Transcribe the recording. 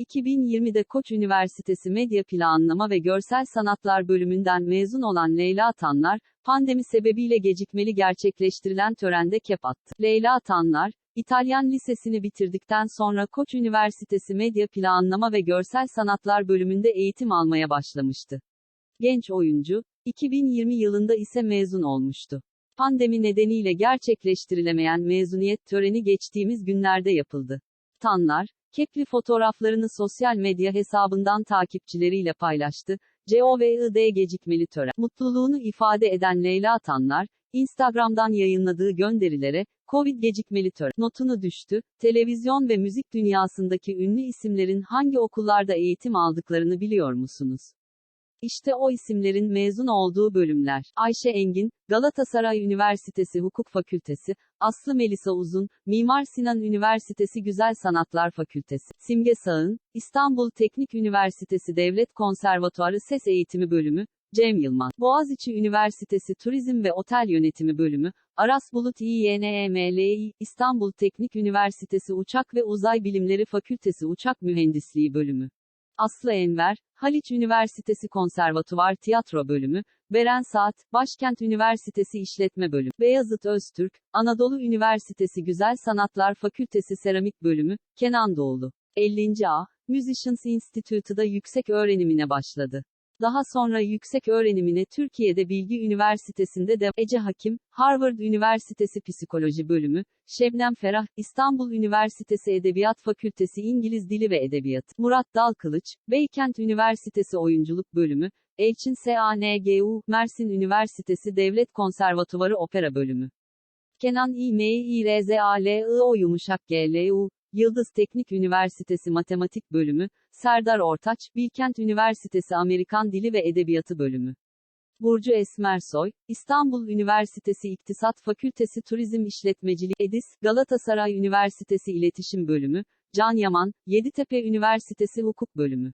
2020'de Koç Üniversitesi Medya Planlama ve Görsel Sanatlar bölümünden mezun olan Leyla Tanlar, pandemi sebebiyle gecikmeli gerçekleştirilen törende kep attı. Leyla Tanlar, İtalyan Lisesi'ni bitirdikten sonra Koç Üniversitesi Medya Planlama ve Görsel Sanatlar bölümünde eğitim almaya başlamıştı. Genç oyuncu, 2020 yılında ise mezun olmuştu. Pandemi nedeniyle gerçekleştirilemeyen mezuniyet töreni geçtiğimiz günlerde yapıldı. Tanlar, Kepli fotoğraflarını sosyal medya hesabından takipçileriyle paylaştı. COVID gecikmeli tören. Mutluluğunu ifade eden Leyla Tanlar, Instagram'dan yayınladığı gönderilere, Covid gecikmeli tören notunu düştü. Televizyon ve müzik dünyasındaki ünlü isimlerin hangi okullarda eğitim aldıklarını biliyor musunuz? İşte o isimlerin mezun olduğu bölümler. Ayşe Engin, Galatasaray Üniversitesi Hukuk Fakültesi, Aslı Melisa Uzun, Mimar Sinan Üniversitesi Güzel Sanatlar Fakültesi, Simge Sağın, İstanbul Teknik Üniversitesi Devlet Konservatuarı Ses Eğitimi Bölümü, Cem Yılmaz, Boğaziçi Üniversitesi Turizm ve Otel Yönetimi Bölümü, Aras Bulut İYNEMLİ, İstanbul Teknik Üniversitesi Uçak ve Uzay Bilimleri Fakültesi Uçak Mühendisliği Bölümü. Aslı Enver, Haliç Üniversitesi Konservatuvar Tiyatro Bölümü, Beren Saat, Başkent Üniversitesi İşletme Bölümü, Beyazıt Öztürk, Anadolu Üniversitesi Güzel Sanatlar Fakültesi Seramik Bölümü, Kenan Doğulu. 50. A. Musicians Institute'da yüksek öğrenimine başladı. Daha sonra yüksek öğrenimine Türkiye'de Bilgi Üniversitesi'nde de Ece Hakim, Harvard Üniversitesi Psikoloji Bölümü, Şebnem Ferah, İstanbul Üniversitesi Edebiyat Fakültesi İngiliz Dili ve Edebiyatı, Murat Dalkılıç, Beykent Üniversitesi Oyunculuk Bölümü, Elçin SANGU, Mersin Üniversitesi Devlet Konservatuvarı Opera Bölümü. Kenan İMİRZALIO yumuşak GLU, Yıldız Teknik Üniversitesi Matematik Bölümü, Serdar Ortaç, Bilkent Üniversitesi Amerikan Dili ve Edebiyatı Bölümü. Burcu Esmersoy, İstanbul Üniversitesi İktisat Fakültesi Turizm İşletmeciliği Edis, Galatasaray Üniversitesi İletişim Bölümü, Can Yaman, Yeditepe Üniversitesi Hukuk Bölümü.